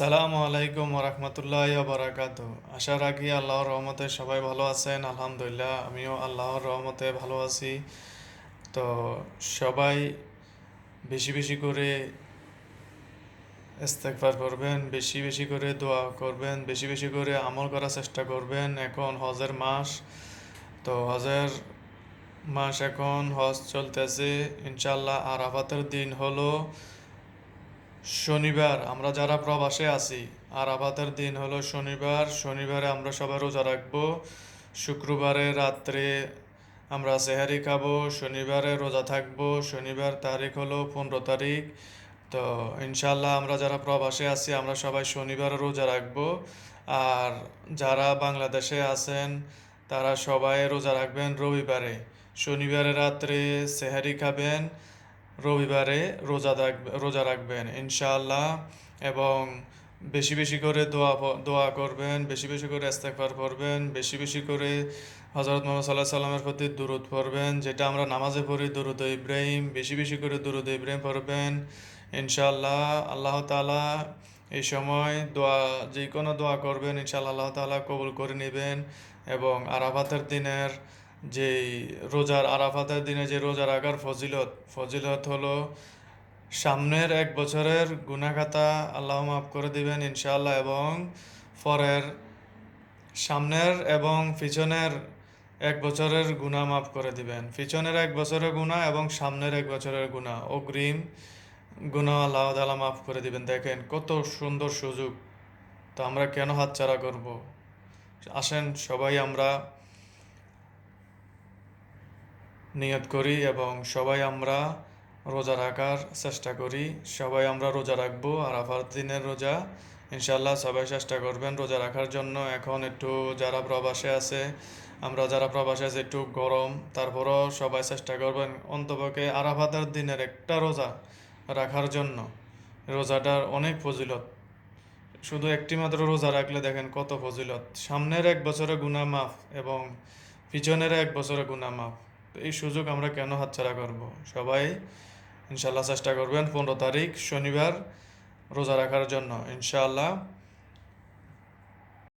সালামু আলাইকুম রহমতুল্লাহ বারাকাত আশা রাখি আল্লাহর রহমতে সবাই ভালো আছেন, আলহামদুলিল্লাহ। আমিও আল্লাহর রহমতে ভালো আছি। তো সবাই বেশি বেশি করে ইস্তেগফার করবেন, বেশি বেশি করে দোয়া করবেন, বেশি বেশি করে আমল করার চেষ্টা করবেন। এখন হজের মাস, তো হজের মাস এখন হজ চলতেছে। ইনশাল্লাহ আরাফাতের দিন হলো শনিবার, আমরা যারা প্রবাসে আছি, আর আবাদের দিন হলো শনিবার, শনিবারে আমরা সবাই রোজা রাখব, শুক্রবারে রাত্রে আমরা সেহারি খাব, শনিবারে রোজা থাকব, শনিবার তারিখ হলো পনেরো তারিখ। তো ইনশাল্লাহ আমরা যারা প্রবাসে আছি, আমরা সবাই শনিবারে রোজা রাখব। আর যারা বাংলাদেশে আছেন, তারা সবাই রোজা রাখবেন রবিবারে। শনিবারে রাত্রে সেহারি খাবেন রবিবারে রোজা রাখবে, রোজা রাখবেন, ইনশাআল্লাহ। এবং বেশি বেশি করে দোয়া দোয়া করবেন, বেশি বেশি করে ইস্তেগফার করবেন বেশি বেশি করে হজরত মোহাম্মদ সাল্লাহ সাল্লামের প্রতি দুরুদ পড়বেন, যেটা আমরা নামাজে পড়ি, দুরুদ ইব্রাহিম। বেশি বেশি করে দুরুদ ইব্রাহিম পড়বেন, ইনশাআল্লাহ। আল্লাহ তাআলা এই সময় দোয়া যে কোনো দোয়া করবেন, ইনশাআল্লাহ আল্লাহ তাআলা কবুল করে নেবেন। এবং আরাফাতের দিনের যেই রোজার আরাফাতের দিনে যে রোজা রাখার ফজিলত ফজিলত হলো সামনের এক বছরের গুনাখাতা আল্লাহ মাফ করে দিবেন ইনশাআল্লাহ এবং পরের সামনের এবং পিছনের এক বছরের গুনাহ মাফ করে দিবেন। পিছনের এক বছরের গুনাহ এবং সামনের এক বছরের গুনাহ। অগ্রিম গুনাহ আল্লাহ তাআলা মাফ করে দিবেন। দেখেন কত সুন্দর সুযোগ। তো আমরা কেন হাতছাড়া করব? আসেন সবাই আমরা নিয়ত করি এবং সবাই আমরা রোজা রাখার চেষ্টা করি। সবাই আমরা রোজা রাখব আর আফার দিনের রোজা। ইনশাল্লাহ সবাই চেষ্টা করবেন রোজা রাখার জন্য। এখন একটু যারা প্রবাসে আছে, আমরা যারা প্রবাসে আছে একটু গরম, তারপরও সবাই চেষ্টা করবেন অন্তপক্ষে আরাফাতের দিনের একটা রোজা রাখার জন্য। রোজাটার অনেক ফজিলত। শুধু একটি মাত্র রোজা রাখলে দেখেন কত ফজিলত। সামনের এক বছরে গুনাহ মাফ এবং পিছনের এক বছরে গুনাহ মাফ। তো এই সুযোগ আমরা কেন হাতছাড়া করব? সবাই ইনশাল্লাহ চেষ্টা করবেন পনেরো তারিখ শনিবার রোজা রাখার জন্য। ইনশাআল্লাহ